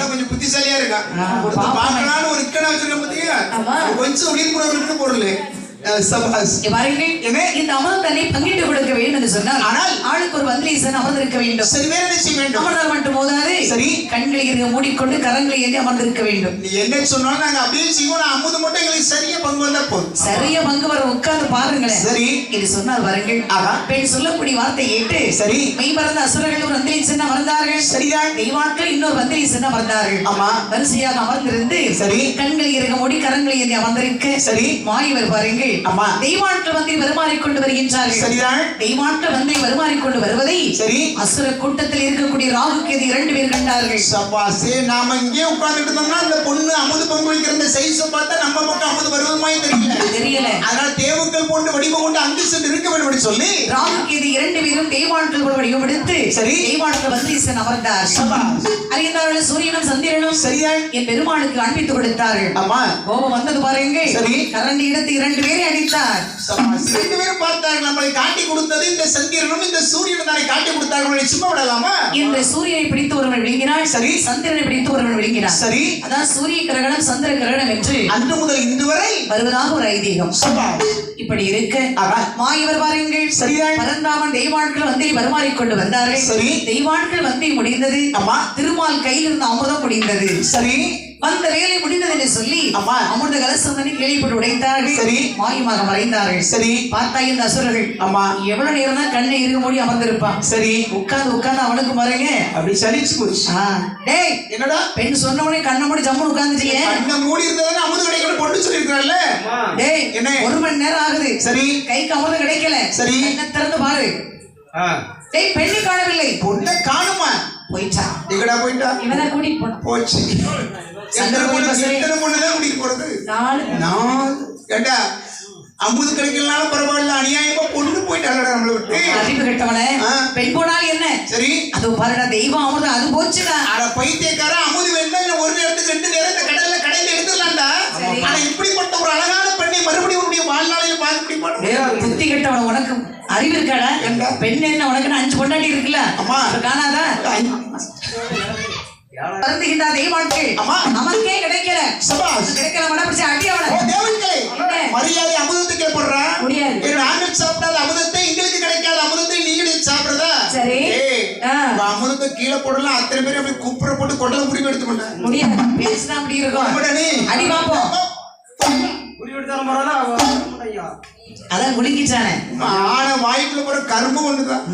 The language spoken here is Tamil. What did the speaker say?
கொஞ்சம் புத்திசாலியா பாப்போமே. பார்க்கலான்னு ஒரு இக்கடா வச்சிருக்க ஆமா. கொஞ்சம் உயிர் புறவர்களுக்கு பொருள். இந்த அமர் தன்னை பங்கிட்டு கொடுக்க வேண்டும் என்று சொன்னால் ஆனால் ஆளுக்கு ஒரு வந்திரீசன் அமர்ந்திருக்க வேண்டும். சரி வேற என்ன செய்ய வேண்டும்? அமர்ந்தால் மட்டும் போதாது. சரி. கண்களை இருக மூடிக்கொண்டு கரங்களை ஏந்தி அமர்ந்திருக்க வேண்டும். நீ என்ன சொன்னாலும் நாங்க அப்படியே செய்வோம். அமுது மட்டும் எங்களுக்கு சரியா பங்கு வந்தா போதும். சரியா பங்கு வர உட்கார்ந்து பாருங்களேன். சரி. இது சொன்னால் வருங்கள் ஆகா. பெண் சொல்லக்கூடிய வார்த்தை கேட்டு சரி. மெய் மறந்த அசுரர்கள் ஒரு வந்திரீசன் அமர்ந்தார்கள். சரிதான். தெய்வாட்கள் இன்னொரு வந்திரீசன் அமர்ந்தார்கள். ஆமா. வரிசையாக அமர்ந்திருந்து சரி. கண்களை இருக மூடி கரங்களை ஏந்தி அமர்ந்திருக்க. சரி. மாயவர் பாருங்கள். ஆமா. தெய்வாட்கள் வந்து வருமாறிக்கொண்டு வருகின்றார்கள். சரிதான். தெய்வாட்கள் வந்து வருமாறிக்கொண்டு வருவதை சரி. அசுர கூட்டத்தில் இருக்கக்கூடிய ராகு கேது இரண்டு பேர் கண்டார்கள். சபாசே நாம இங்கே உட்கார்ந்துட்டு இருந்தோம்னா அந்த பொண்ணு அமுது பங்கு வைக்கிற இந்த சைஸ பார்த்தா நம்ம பக்கம் அமுது வருவதுமாய் தெரியல. தெரியல. அதனால தேவுக்கள் போன்று வடிவம் கொண்டு அங்கு சென்று இருக்க வேண்டும் சொல்லி. ராகு கேது இரண்டு பேரும் தெய்வாட்கள் ஒரு வடிவமெடுத்து சரி. தெய்வாட்கள் வந்து அமர்ந்தார். சபாஸ். அறிந்தார்கள் சூரியனும் சந்திரனும் சரிதான் என் பெருமாளுக்கு அன்பித்து கொடுத்தார்கள். ஆமா கோபம் வந்தது பாருங்க. சரி. கரண்டி எடுத்து இரண்டு பேரை அடித்தார். ரெண்டு பேரும் பார்த்தார்கள் நம்மளை காட்டி கொடுத்தது இந்த சந்திரனும் இந்த சூரியனும் தானே காட்டி கொடுத்தார்கள் சும்மா விடலாமா என்று சூரியனை பிடித்து ஒருவன் விழுங்கினாள் சரி. சந்திரனை பிடித்து ஒருவன் விழுங்கினான் சரி அதான் சூரிய கிரகணம் சந்திர கிரகணம் என்று அன்று முதல் இன்று வரை வருவதாக ஒரு ஐதீகம். இப்படி இருக்க. மாயவர் பாருங்கள் சரிதான். பரந்தாமன் தெய்வான்கள் வந்து பரிமாறிக்கொண்டு வந்தார்கள் சரி. தெய்வான்கள் வந்து முடிந்தது. திருமால் கையில் இருந்த அமுதம் முடிந்தது சரி வந்த வேலை முடிந்தது என்று சொல்லி ஆமா. அமிர்த கலசம் தண்ணி கேள்விப்பட்டு உடைத்தார்கள். சரி. மாயமாக மறைந்தார்கள். சரி. பார்த்தா இந்த அசுரர்கள். ஆமா. எவ்வளவு நேரம் தான் கண்ணை இருக்க மூடி அமர்ந்திருப்பான். சரி. உட்கார்ந்து உட்கார்ந்து அவனுக்கு மறைங்க அப்படி சலிச்சு போச்சு. டேய் என்னடா? பெண் சொன்ன உடனே கண்ணை மூடி ஜம்முன்னு உட்கார்ந்துட்டியே. கண்ணை மூடி இருந்ததானே அமுது கிடைக்கணும் பொண்ணு சொல்லியிருக்கிறாள்ல? டேய் என்ன? ஒரு மணி நேரம் ஆகுது. சரி. கைக்கு அமர்ந்து கிடைக்கல. சரி. கண்ணை திறந்து பாரு. டேய் பெண்ணை காணவில்லை. பொண்ணை காணுமா போயிட்டா. எங்கடா போயிட்டா? இவனை கூட்டிட்டு போனான் போச்சு. எத்தனை பொண்ணு எத்தனை பொண்ணு தான் கூட்டிட்டு போறது? நாலு ஏண்டா பரவாயில்ல அநியாயமா பொண்ணு போயிட்டாங்கடா நம்மளை விட்டு. அறிவு கெட்டவனே. பெண் போனால் என்ன? சரி. அது பாருடா தெய்வம் அமுதம் அது போச்சுடா. அட பைத்தியக்கார அமுது வேணும்னா இல்ல ஒரு நேரத்துக்கு ரெண்டு நேரம் இந்த கடல்ல கடையில எடுத்துடலாம்டா. ஆனா இப்படிப்பட்ட ஒரு அழகான பெண்ணை மறுபடியும் உன்னுடைய வாழ்நாளையில பார்க்க முடியுமா? டேய், புத்தி கெட்டவன உனக்கு. அறிவு இருக்காடா? என்ன? பெண் என்ன உனக்கு அஞ்சு பொண்டாட்டி இருக்குல்ல? அம்மா. காணாதா? வருந்துகின்றா தெய்வாட்கள் அம்மா. நமக்கே கிடைக்கல. சபாஸ் கிடைக்கல மன பிடிச்ச அடி ஓ அவனை தேவன்களே? மரியாதை அமுதத்துக்கு ஏற்படுறா முடியாது. நாங்கள் சாப்பிடாத அமுதத்தை எங்களுக்கு கிடைக்காத. அமுதத்தை நீங்களும் சாப்பிடுறதா? சரி. அமுதத்தை கீழே போடலாம். அத்தனை பேரும் அப்படி குப்புற போட்டு கொண்டல முடிவு எடுத்துக்கொண்டேன் முடியாது. பேசினா அப்படி இருக்கும். அடி பாப்போம். அதான் குலுக்கிட்டானே ஆன வாய்க்குள்ள போற கரும்பு ஒண்ணுதான்.